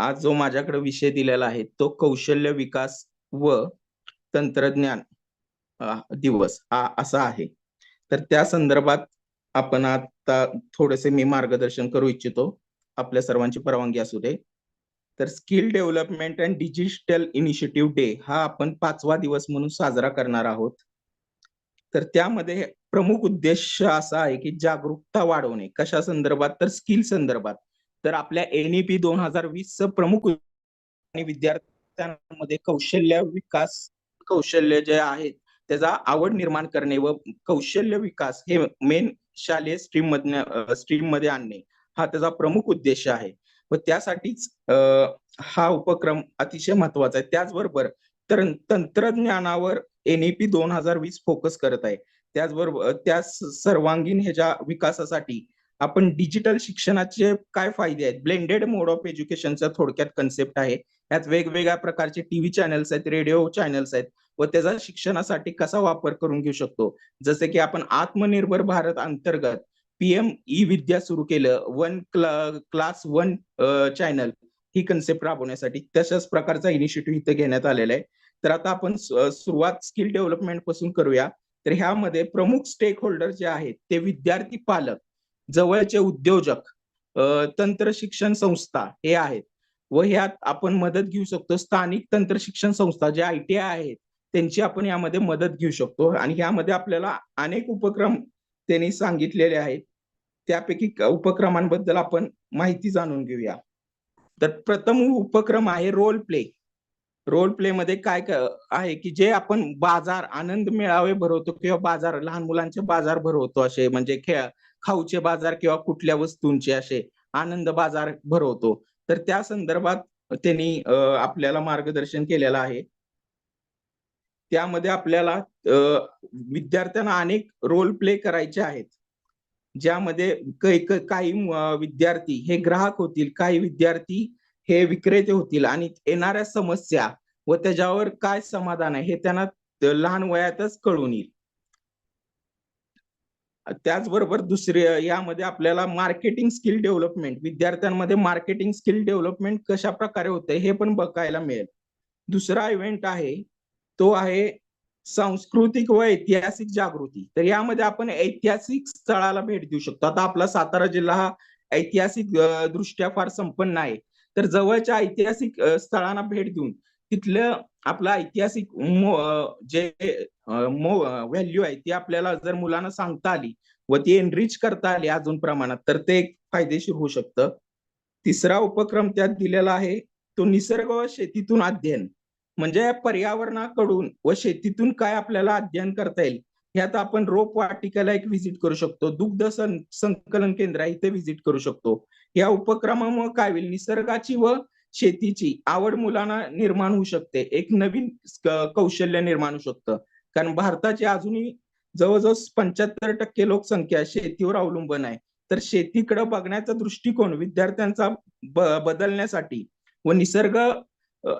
आज जो माझ्याकडे विषय दिलेला आहे तो कौशल्य विकास व तंत्रज्ञान दिवस हा असा आहे. तर त्या संदर्भात आपण आता थोडेसे मी मार्गदर्शन करू इच्छितो. आपल्या सर्वांची परवानगी असू दे. तर skill development and digital initiative day हा आपण पाचवा दिवस म्हणून साजरा करणार आहोत. तर त्यामध्ये प्रमुख उद्देश असा आहे की जागरूकता वाढवणे. कशा संदर्भात? तर स्किल संदर्भात. तर आपल्या एनईपी दोन हजार वीस प्रमुख आणि विद्यार्थ्यांमध्ये कौशल्य विकास कौशल्य जे आहेत त्याचा आवड निर्माण करणे व कौशल्य विकास हे मेन शालेय स्ट्रीम मधल्या स्ट्रीममध्ये आणणे हा त्याचा प्रमुख उद्देश आहे. व त्यासाठीच हा उपक्रम अतिशय महत्त्वाचा आहे. त्याचबरोबर तर तंत्रज्ञानावर एनईपी दोन हजार वीस फोकस करत आहे. त्याचबरोबर त्या सर्वांगीण ह्याच्या विकासासाठी आपण डिजिटल शिक्षणाचे काय फायदे आहेत? ब्लेंडेड मोड ऑफ एज्युकेशनचा थोडक्यात कन्सेप्ट आहे. यात वेगवेगळ्या प्रकारचे टीव्ही चॅनल्स आहेत रेडिओ चॅनल्स आहेत. व त्याचा शिक्षणासाठी कसा वापर करून घेऊ शकतो? जसे की आपण आत्मनिर्भर भारत अंतर्गत पीएम ई विद्या सुरू केलं. वन क्लास वन चॅनल ही कन्सेप्ट राबवण्यासाठी तशाच प्रकारचा इनिशिएटिव्ह इथे घेण्यात आलेला आहे. तर आता आपण सुरुवात स्किल डेव्हलपमेंटपासून करूया. तर ह्यामध्ये प्रमुख स्टेक होल्डर जे आहेत ते विद्यार्थी पालक. जवळचे उद्योजक तंत्र शिक्षण संस्था हे आहेत. व ह्यात आपण मदत घेऊ शकतो. स्थानिक तंत्र शिक्षण संस्था जे आय टी आय आहेत त्यांची आपण यामध्ये मदत घेऊ शकतो. आणि यामध्ये आपल्याला अनेक उपक्रम त्यांनी सांगितलेले आहेत. त्यापैकी उपक्रमांबद्दल आपण माहिती जाणून घेऊया. तर प्रथम उपक्रम आहे रोल प्ले. रोल प्ले मध्ये काय आहे की जे आपण बाजार आनंद मेळावे भरवतो किंवा बाजार लहान मुलांचे बाजार भरवतो असे म्हणजे खेळ खाऊचे बाजार किंवा कुठल्या वस्तूंचे असे आनंद बाजार भरवतो. तर त्या संदर्भात त्यांनी आपल्याला मार्गदर्शन केलेलं आहे. त्यामध्ये आपल्याला विद्यार्थ्यांना अनेक रोल प्ले करायचे आहेत. ज्यामध्ये काही विद्यार्थी हे ग्राहक होतील काही विद्यार्थी हे विक्रेते होतील आणि येणाऱ्या समस्या व त्याच्यावर काय समाधान आहे हे त्यांना लहान वयातच कळून येईल. त्याचबरोबर दुसरे यामध्ये आपल्याला मार्केटिंग स्किल डेव्हलपमेंट विद्यार्थ्यांमध्ये मार्केटिंग स्किल डेव्हलपमेंट कशा प्रकारे होते हे पण बघायला मिळेल. दुसरा इव्हेंट आहे तो आहे सांस्कृतिक व ऐतिहासिक जागृती. तर यामध्ये आपण ऐतिहासिक स्थळाला भेट देऊ शकतो. आता आपला सातारा जिल्हा हा ऐतिहासिक दृष्ट्या फार संपन्न आहे. तर जवळच्या ऐतिहासिक स्थळांना भेट देऊन तिथलं आपला ऐतिहासिक जे व्हॅल्यू आहे ती आपल्याला जर मुलांना सांगता आली व ती एनरिच करता आली अजून प्रमाणात तर ते एक फायदेशीर होऊ शकतं. तिसरा उपक्रम त्यात दिलेला आहे तो निसर्ग व शेतीतून अध्ययन. म्हणजे पर्यावरणाकडून व शेतीतून काय आपल्याला अध्ययन करता येईल ह्यात आपण रोप वाटिकेला एक व्हिजिट करू शकतो दुग्ध संकलन केंद्र आहे इथे व्हिजिट करू शकतो. या उपक्रमामुळे काय होईल निसर्गाची व शेतीची आवड मुलांना निर्माण होऊ शकते. एक नवीन कौशल्य निर्माण होऊ शकतं. कारण भारताची अजूनही जवळजवळ पंच्याहत्तर टक्के लोकसंख्या शेतीवर अवलंबून आहे. तर शेतीकडे बघण्याचा दृष्टिकोन विद्यार्थ्यांचा ब- बदलण्यासाठी व निसर्ग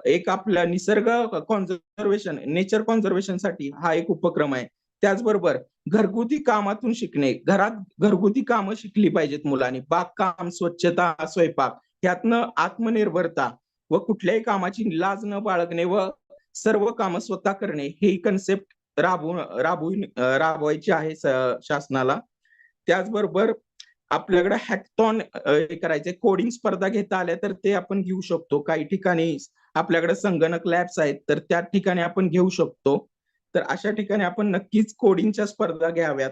एक आपला निसर्ग कॉन्झर्वेशन नेचर कॉन्झर्वेशनसाठी हा एक उपक्रम आहे. त्याचबरोबर घरगुती कामातून शिकणे. घरात घरगुती कामं शिकली पाहिजेत मुलांनी. बागकाम स्वच्छता स्वयंपाक. ह्यातनं आत्मनिर्भरता व कुठल्याही कामाची लाज न बाळगणे व सर्व काम स्वतः करणे ही कन्सेप्ट राबवून राबवून राबवायची आहे शासनाला. त्याचबरोबर आपल्याकडे हॅकथॉन करायचे कोडिंग स्पर्धा घेता आल्या तर ते आपण घेऊ शकतो. काही ठिकाणी आपल्याकडे संगणक लॅब्स आहेत तर त्या ठिकाणी आपण घेऊ शकतो. तर अशा ठिकाणी आपण नक्कीच कोडिंगच्या स्पर्धा घ्याव्यात.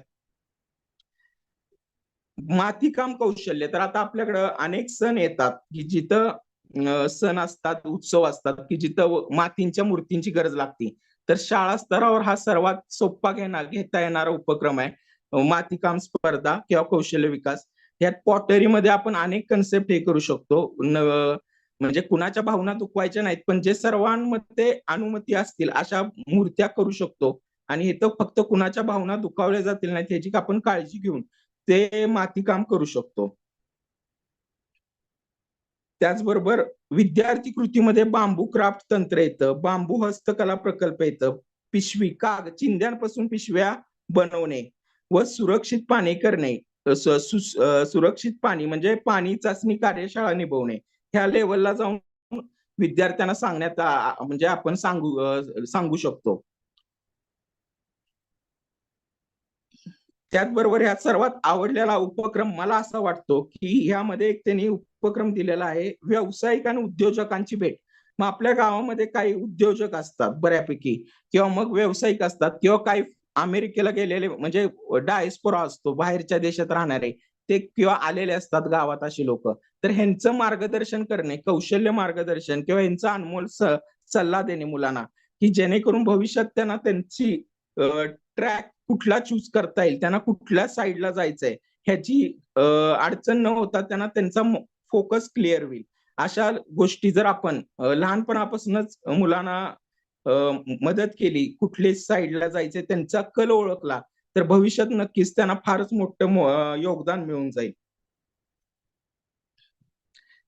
मातीकाम कौशल्य. तर आता आपल्याकडं अनेक सण येतात की जिथं सण असतात उत्सव असतात की जिथं मातींच्या मूर्तींची गरज लागते. तर शाळा स्तरावर हा सर्वात सोपा घेणार घेता येणारा उपक्रम आहे. मातीकाम स्पर्धा किंवा कौशल्य विकास. यात पॉटरीमध्ये आपण अनेक कन्सेप्ट हे करू शकतो. म्हणजे कुणाच्या भावना दुखवायच्या नाहीत पण जे सर्वांमध्ये अनुमती असतील अशा मूर्त्या करू शकतो. आणि हे तर फक्त कुणाच्या भावना दुखावल्या जातील नाहीत याची आपण काळजी घेऊन ते माती काम करू शकतो. त्याचबरोबर विद्यार्थी कृतीमध्ये बांबू क्राफ्ट तंत्र येतं. बांबू हस्तकला प्रकल्प येतं. पिशवी काग चिंध्यांपासून पिशव्या बनवणे व सुरक्षित पाणी करणे. सुरक्षित पाणी म्हणजे पाणी चाचणी कार्यशाळा निभवणे. ह्या लेवलला जाऊन विद्यार्थ्यांना सांगण्यात म्हणजे आपण सांगू सांगू शकतो. त्याचबरोबर ह्यात सर्वात आवडलेला उपक्रम मला असा वाटतो की ह्यामध्ये एक त्यांनी उपक्रम दिलेला आहे व्यावसायिक आणि उद्योजकांची भेट. मग आपल्या गावामध्ये काही उद्योजक असतात बऱ्यापैकी किंवा मग व्यावसायिक असतात किंवा काही अमेरिकेला गेलेले म्हणजे डायस्पोरा असतो बाहेरच्या देशात राहणारे ते किंवा आलेले असतात गावात अशी लोक. तर ह्यांचं मार्गदर्शन करणे कौशल्य मार्गदर्शन किंवा ह्यांचा अनमोल सल्ला देणे मुलांना की जेणेकरून भविष्यात त्यांना त्यांची ट्रॅक कुठला चूज करता येईल त्यांना कुठल्या साईडला जायचंय ह्याची अडचण न होता त्यांना त्यांचा फोकस क्लिअर होईल. अशा गोष्टी जर आपण लहानपणापासूनच मुलांना मदत केली कुठले साईडला जायचंय त्यांचा कल ओळखला तर भविष्यात नक्कीच त्यांना फारच मोठं योगदान मिळून जाईल.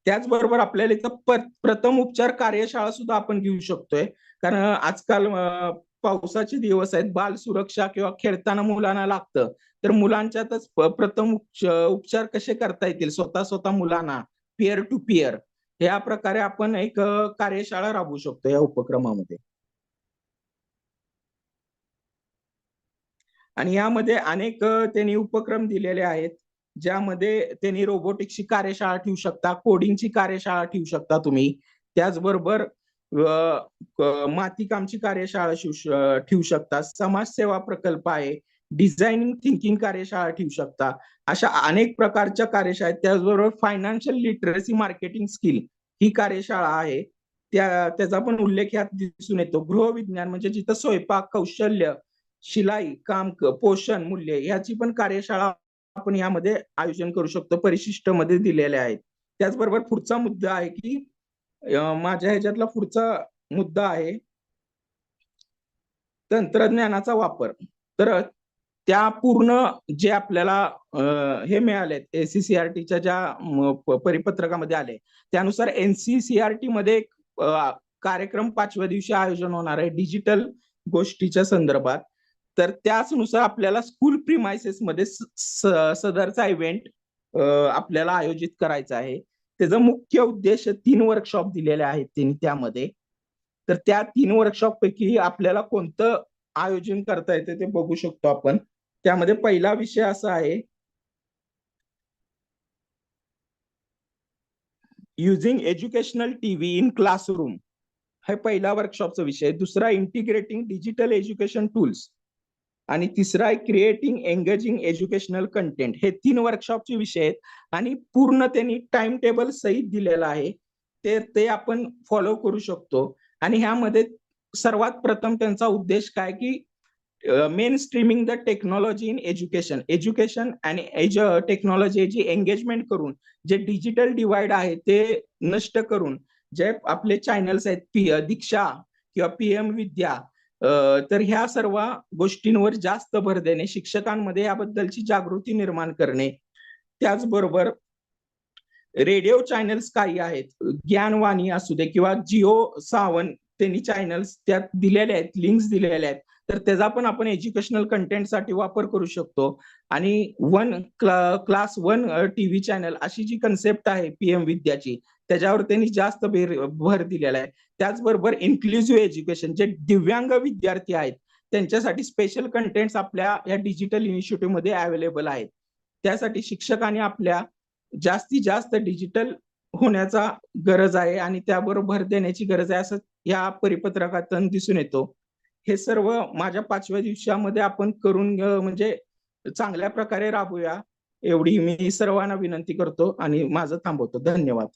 त्याचबरोबर आपल्याला इथं प्रथम उपचार कार्यशाळा सुद्धा आपण घेऊ शकतोय. कारण आजकाल पावसाचे दिवस आहेत बाल सुरक्षा किंवा खेळताना मुलांना लागतं. तर मुलांच्यातच प्रथम उपचार कसे करता येतील? स्वतः स्वतः मुलांना पियर टू पियर या प्रकारे आपण एक कार्यशाळा राबवू शकतो या उपक्रमामध्ये. आणि यामध्ये अनेक त्यांनी उपक्रम दिलेले आहेत ज्यामध्ये त्यांनी रोबोटिक्सची कार्यशाळा ठेवू शकता कोडिंगची कार्यशाळा ठेवू शकता तुम्ही. त्याचबरोबर माती कामची मातीकामची कार्यशाळा शिव- ठेवू शकता. समाजसेवा प्रकल्प आहे. डिझायनिंग थिंकिंग कार्यशाळा ठेवू शकता. अशा अनेक प्रकारच्या कार्यशाळा आहेत. त्याचबरोबर फायनान्शियल लिटरसी मार्केटिंग स्किल ही कार्यशाळा आहे. त्या त्याचा पण उल्लेख यात दिसून येतो. गृहविज्ञान म्हणजे जिथं स्वयंपाक कौशल्य शिलाई काम पोषण मूल्य याची पण कार्यशाळा आपण यामध्ये आयोजन करू शकतो. परिशिष्टमध्ये दिलेल्या आहेत. त्याचबरोबर पुढचा मुद्दा आहे की माझ्या ह्याच्यातला पुढचा मुद्दा आहे. तंत्रज्ञानाचा वापर. तर त्या पूर्ण जे आपल्याला हे मिळालेत एसीसीआरटीच्या ज्या परिपत्रकामध्ये आले त्यानुसार एनसीसीआरटी मध्ये एक कार्यक्रम पाचव्या दिवशी आयोजन होणार आहे डिजिटल गोष्टीच्या संदर्भात. तर त्याचनुसार आपल्याला स्कूल प्रिमायसेस मध्ये स- सदरचा इव्हेंट आपल्याला आयोजित करायचा आहे. त्याचा मुख्य उद्देश तीन वर्कशॉप दिलेले आहेत त्यांनी त्यामध्ये. तर त्या तीन वर्कशॉप पैकी आपल्याला कोणतं आयोजन करता येतं ते बघू शकतो आपण. त्यामध्ये पहिला विषय असा आहे using educational TV in classroom हे पहिला वर्कशॉपचा विषय दुसरा इंटिग्रेटिंग डिजिटल एज्युकेशन टूल्स आणि तिसरा आहे क्रिएटिंग एंगेजिंग एज्युकेशनल कंटेंट हे तीन वर्कशॉपचे विषय आहेत आणि पूर्ण त्यांनी टाइम टेबल सहित दिलेला आहे. ते ते आपण फॉलो करू शकतो. आणि ह्यामध्ये सर्वात प्रथम त्यांचा उद्देश काय की main streaming the technology in education education आणि एज टेक्नॉलॉजीची एंगेजमेंट करून जे डिजिटल डिवाइड आहे ते नष्ट करून जे आपले चॅनल्स आहेत पी दीक्षा किंवा पीएम विद्या तर ह्या सर्व गोष्टींवर जास्त भर देणे शिक्षकांमध्ये याबद्दलची जागृती निर्माण करणे त्याचबरोबर रेडिओ चॅनल्स काही आहेत ज्ञानवाणी असू दे किंवा जिओ सावन त्यांनी चॅनल्स त्यात दिलेल्या आहेत लिंक्स दिलेल्या आहेत तर त्याचा पण आपण एज्युकेशनल कंटेंटसाठी वापर करू शकतो. आणि one class one TV channel अशी जी कन्सेप्ट आहे पीएम विद्याची त्याच्यावर त्यांनी जास्त भर भर दिलेला आहे. त्याचबरोबर इन्क्लुझिव्ह एज्युकेशन जे दिव्यांग विद्यार्थी आहेत त्यांच्यासाठी स्पेशल कंटेंट्स आपल्या या डिजिटल इनिशिएटिव्हमध्ये अवेलेबल आहेत. त्यासाठी शिक्षकांनी आपल्या जास्तीत जास्त डिजिटल होण्याचा गरज आहे आणि त्याबरोबर भर देण्याची गरज आहे असं या परिपत्रकातून दिसून येतो. हे सर्व माझ्या पाचव्या दिवसामध्ये आपण करून म्हणजे चांगल्या प्रकारे राबूया एवढी मी सर्वांना विनंती करतो आणि माझं थांबवतो. धन्यवाद.